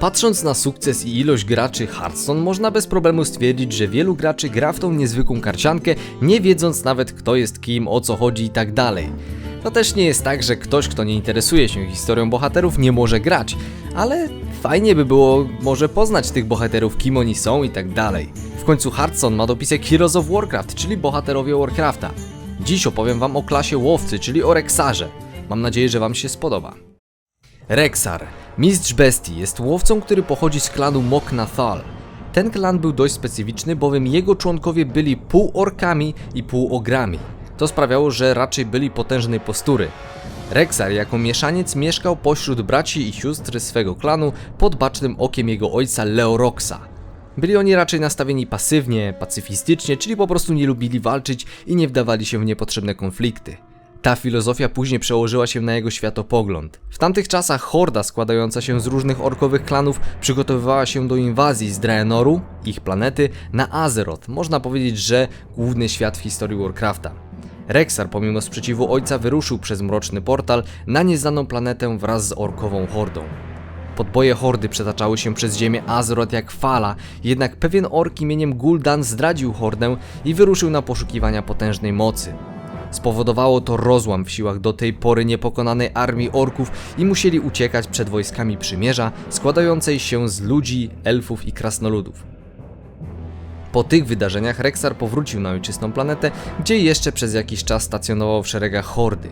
Patrząc na sukces i ilość graczy Hearthstone, można bez problemu stwierdzić, że wielu graczy gra w tą niezwykłą karciankę, nie wiedząc nawet kto jest kim, o co chodzi i tak dalej. To też nie jest tak, że ktoś, kto nie interesuje się historią bohaterów, nie może grać, ale fajnie by było może poznać tych bohaterów, kim oni są i tak dalej. W końcu Hearthstone ma dopisek Heroes of Warcraft, czyli bohaterowie Warcrafta. Dziś opowiem wam o klasie łowcy, czyli o Rexarze. Mam nadzieję, że wam się spodoba. Rexar, mistrz bestii, jest łowcą, który pochodzi z klanu Moknathal. Ten klan był dość specyficzny, bowiem jego członkowie byli półorkami i półogrami. To sprawiało, że raczej byli potężnej postury. Rexar jako mieszaniec mieszkał pośród braci i sióstr swego klanu pod bacznym okiem jego ojca Leoroxa. Byli oni raczej nastawieni pasywnie, pacyfistycznie, czyli po prostu nie lubili walczyć i nie wdawali się w niepotrzebne konflikty. Ta filozofia później przełożyła się na jego światopogląd. W tamtych czasach horda składająca się z różnych orkowych klanów przygotowywała się do inwazji z Draenoru, ich planety, na Azeroth. Można powiedzieć, że główny świat w historii Warcrafta. Rexar pomimo sprzeciwu ojca wyruszył przez mroczny portal na nieznaną planetę wraz z orkową hordą. Podboje hordy przetaczały się przez ziemię Azeroth jak fala, jednak pewien ork imieniem Gul'dan zdradził hordę i wyruszył na poszukiwania potężnej mocy. Spowodowało to rozłam w siłach do tej pory niepokonanej armii orków i musieli uciekać przed wojskami przymierza składającej się z ludzi, elfów i krasnoludów. Po tych wydarzeniach Rexar powrócił na ojczystą planetę, gdzie jeszcze przez jakiś czas stacjonował w szeregach hordy.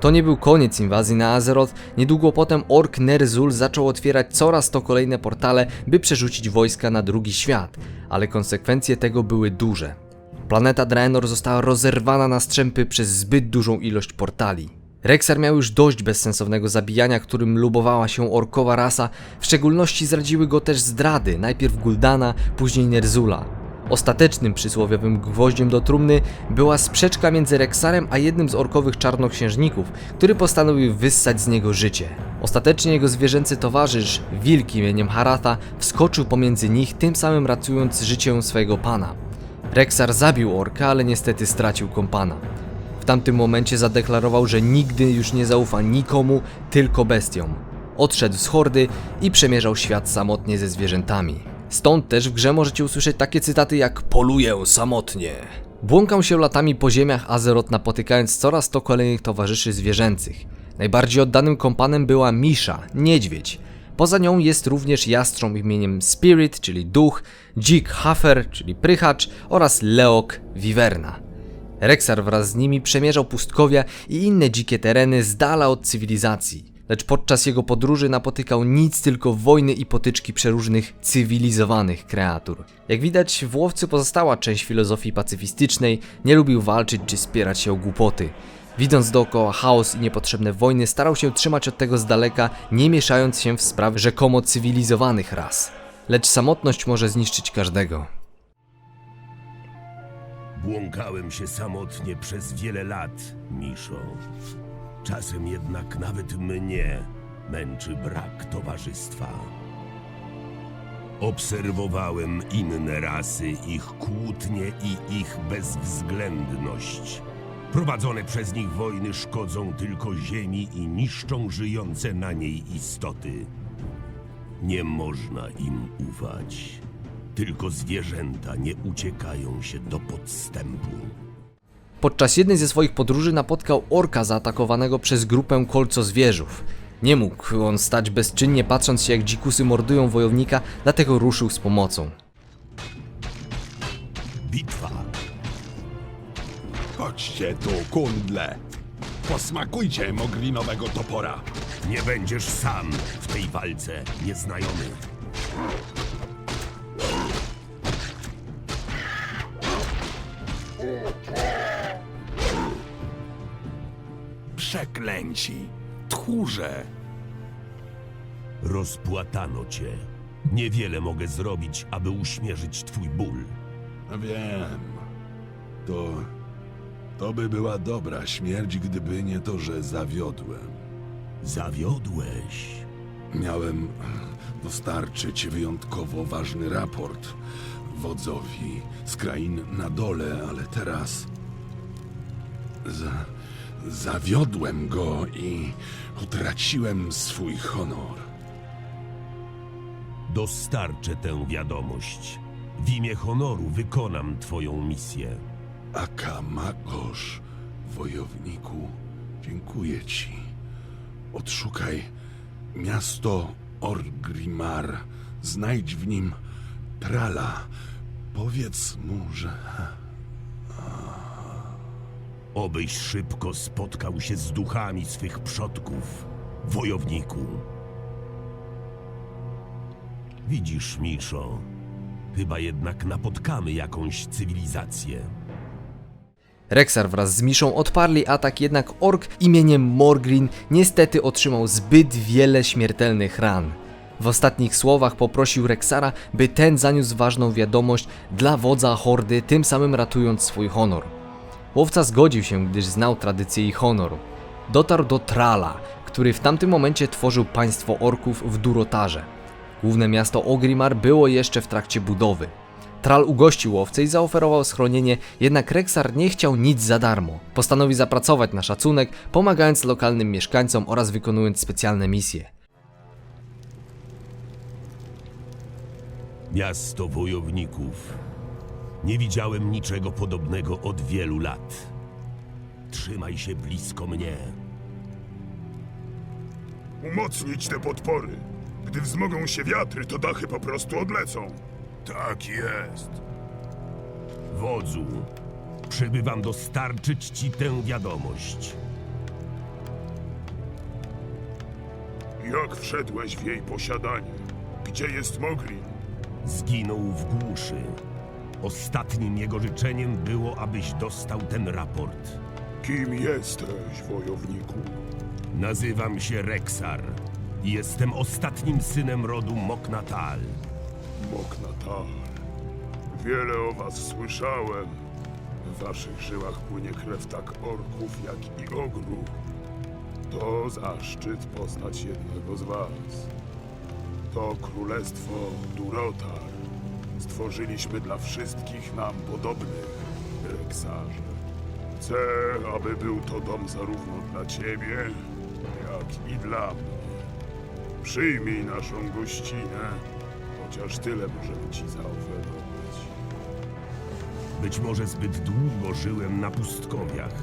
To nie był koniec inwazji na Azeroth, niedługo potem Ork Nerzul zaczął otwierać coraz to kolejne portale, by przerzucić wojska na drugi świat, ale konsekwencje tego były duże. Planeta Draenor została rozerwana na strzępy przez zbyt dużą ilość portali. Rexar miał już dość bezsensownego zabijania, którym lubowała się orkowa rasa, w szczególności zradziły go też zdrady, najpierw Guldana, później Nerzula. Ostatecznym przysłowiowym gwoździem do trumny była sprzeczka między Rexarem a jednym z orkowych czarnoksiężników, który postanowił wyssać z niego życie. Ostatecznie jego zwierzęcy towarzysz, wilk imieniem Haratha, wskoczył pomiędzy nich, tym samym ratując życie swojego pana. Rexar zabił orka, ale niestety stracił kompana. W tamtym momencie zadeklarował, że nigdy już nie zaufa nikomu, tylko bestiom. Odszedł z hordy i przemierzał świat samotnie ze zwierzętami. Stąd też w grze możecie usłyszeć takie cytaty jak Poluję samotnie. Błąkał się latami po ziemiach Azeroth napotykając coraz to kolejnych towarzyszy zwierzęcych. Najbardziej oddanym kompanem była Misha, niedźwiedź. Poza nią jest również jastrząb imieniem Spirit, czyli duch, dzik Hafer, czyli prychacz oraz Leok, wiwerna. Rexar wraz z nimi przemierzał pustkowia i inne dzikie tereny z dala od cywilizacji. Lecz podczas jego podróży napotykał nic tylko wojny i potyczki przeróżnych cywilizowanych kreatur. Jak widać, w łowcy pozostała część filozofii pacyfistycznej, nie lubił walczyć czy spierać się o głupoty. Widząc dookoła chaos i niepotrzebne wojny, starał się trzymać od tego z daleka, nie mieszając się w sprawy rzekomo cywilizowanych ras. Lecz samotność może zniszczyć każdego. Błąkałem się samotnie przez wiele lat, Miszo. Czasem jednak nawet mnie męczy brak towarzystwa. Obserwowałem inne rasy, ich kłótnie i ich bezwzględność. Prowadzone przez nich wojny szkodzą tylko ziemi i niszczą żyjące na niej istoty. Nie można im ufać. Tylko zwierzęta nie uciekają się do podstępu. Podczas jednej ze swoich podróży napotkał orka zaatakowanego przez grupę kolcozwierzów. Nie mógł on stać bezczynnie patrząc się jak dzikusy mordują wojownika, dlatego ruszył z pomocą. Bitwa. Chodźcie tu, kundle. Posmakujcie moglinowego topora. Nie będziesz sam w tej walce, nieznajomy. Przeklęci. Tchórze. Rozpłatano cię. Niewiele mogę zrobić, aby uśmierzyć twój ból. Wiem. To... To by była dobra śmierć, gdyby nie to, że zawiodłem. Zawiodłeś. Miałem dostarczyć wyjątkowo ważny raport wodzowi z krain na dole, ale teraz. Za, zawiodłem go i utraciłem swój honor. Dostarczę tę wiadomość. W imię honoru wykonam twoją misję. Akamagosz, wojowniku, dziękuję ci. Odszukaj miasto Orgrimmar. Znajdź w nim Trala. Powiedz mu, że... Obyś szybko spotkał się z duchami swych przodków, wojowniku. Widzisz, Miszo, chyba jednak napotkamy jakąś cywilizację. Rexar wraz z Miszą odparli atak, jednak ork imieniem Morgrin niestety otrzymał zbyt wiele śmiertelnych ran. W ostatnich słowach poprosił Rexara, by ten zaniósł ważną wiadomość dla wodza hordy, tym samym ratując swój honor. Łowca zgodził się, gdyż znał tradycję i honor. Dotarł do Trala, który w tamtym momencie tworzył państwo orków w Durotarze. Główne miasto Ogrimar było jeszcze w trakcie budowy. Tral ugościł łowcę i zaoferował schronienie, jednak Rexar nie chciał nic za darmo. Postanowił zapracować na szacunek, pomagając lokalnym mieszkańcom oraz wykonując specjalne misje. Miasto wojowników. Nie widziałem niczego podobnego od wielu lat. Trzymaj się blisko mnie. Umocnić te podpory. Gdy wzmogą się wiatry, to dachy po prostu odlecą. Tak jest. Wodzu, przybywam dostarczyć ci tę wiadomość. Jak wszedłeś w jej posiadanie? Gdzie jest Moglin? Zginął w głuszy. Ostatnim jego życzeniem było, abyś dostał ten raport. Kim jesteś, wojowniku? Nazywam się Rexar i jestem ostatnim synem rodu Moknatal. Moknatal. Wiele o was słyszałem. W waszych żyłach płynie krew tak orków, jak i ogru. To zaszczyt poznać jednego z was. To królestwo Durotar. Stworzyliśmy dla wszystkich nam podobnych, Rexarze. Chcę, aby był to dom zarówno dla ciebie, jak i dla mnie. Przyjmij naszą gościnę, chociaż tyle możemy ci zaoferować. Być może zbyt długo żyłem na pustkowiach.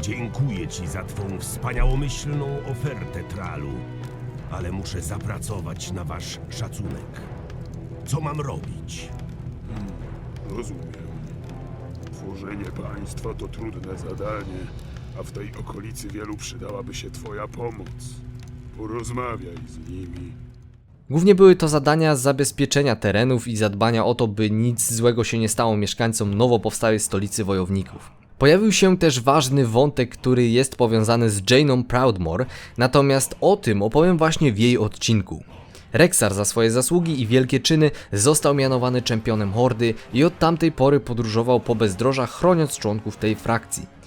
Dziękuję ci za twą wspaniałomyślną ofertę, Tralu, ale muszę zapracować na wasz szacunek. Co mam robić? Rozumiem. Tworzenie państwa to trudne zadanie, a w tej okolicy wielu przydałaby się twoja pomoc. Porozmawiaj z nimi. Głównie były to zadania zabezpieczenia terenów i zadbania o to, by nic złego się nie stało mieszkańcom nowo powstałej stolicy wojowników. Pojawił się też ważny wątek, który jest powiązany z Jane'ą Proudmore, natomiast o tym opowiem właśnie w jej odcinku. Rexar za swoje zasługi i wielkie czyny został mianowany czempionem Hordy i od tamtej pory podróżował po bezdrożach chroniąc członków tej frakcji.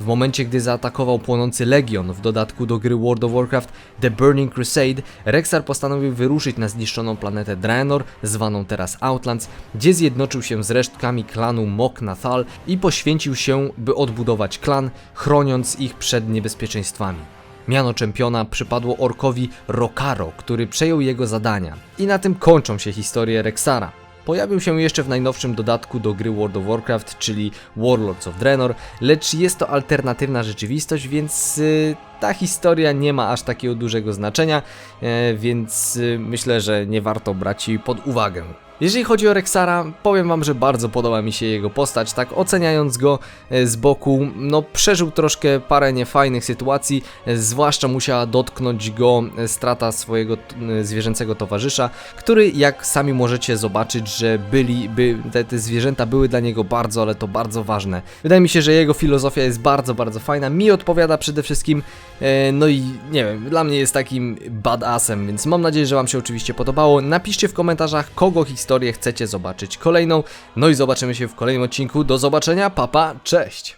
W momencie, gdy zaatakował płonący Legion w dodatku do gry World of Warcraft The Burning Crusade, Rexar postanowił wyruszyć na zniszczoną planetę Draenor, zwaną teraz Outlands, gdzie zjednoczył się z resztkami klanu Mok Nathal i poświęcił się, by odbudować klan, chroniąc ich przed niebezpieczeństwami. Miano czempiona przypadło orkowi Rokaro, który przejął jego zadania. I na tym kończą się historie Rexara. Pojawił się jeszcze w najnowszym dodatku do gry World of Warcraft, czyli Warlords of Draenor, lecz jest to alternatywna rzeczywistość, więc y, ta historia nie ma aż takiego dużego znaczenia, e, więc y, myślę, że nie warto brać jej pod uwagę. Jeżeli chodzi o Rexara, powiem wam, że bardzo podoba mi się jego postać, tak oceniając go e, z boku, no przeżył troszkę parę niefajnych sytuacji, e, zwłaszcza musiała dotknąć go e, strata swojego zwierzęcego towarzysza, który jak sami możecie zobaczyć, że byli, by, te, te zwierzęta były dla niego bardzo, ale to bardzo ważne. Wydaje mi się, że jego filozofia jest bardzo, bardzo fajna, mi odpowiada przede wszystkim, no i nie wiem, dla mnie jest takim badassem, więc mam nadzieję, że wam się oczywiście podobało. Napiszcie w komentarzach, kogo historię chcecie zobaczyć kolejną, no i zobaczymy się w kolejnym odcinku. Do zobaczenia, papa, cześć!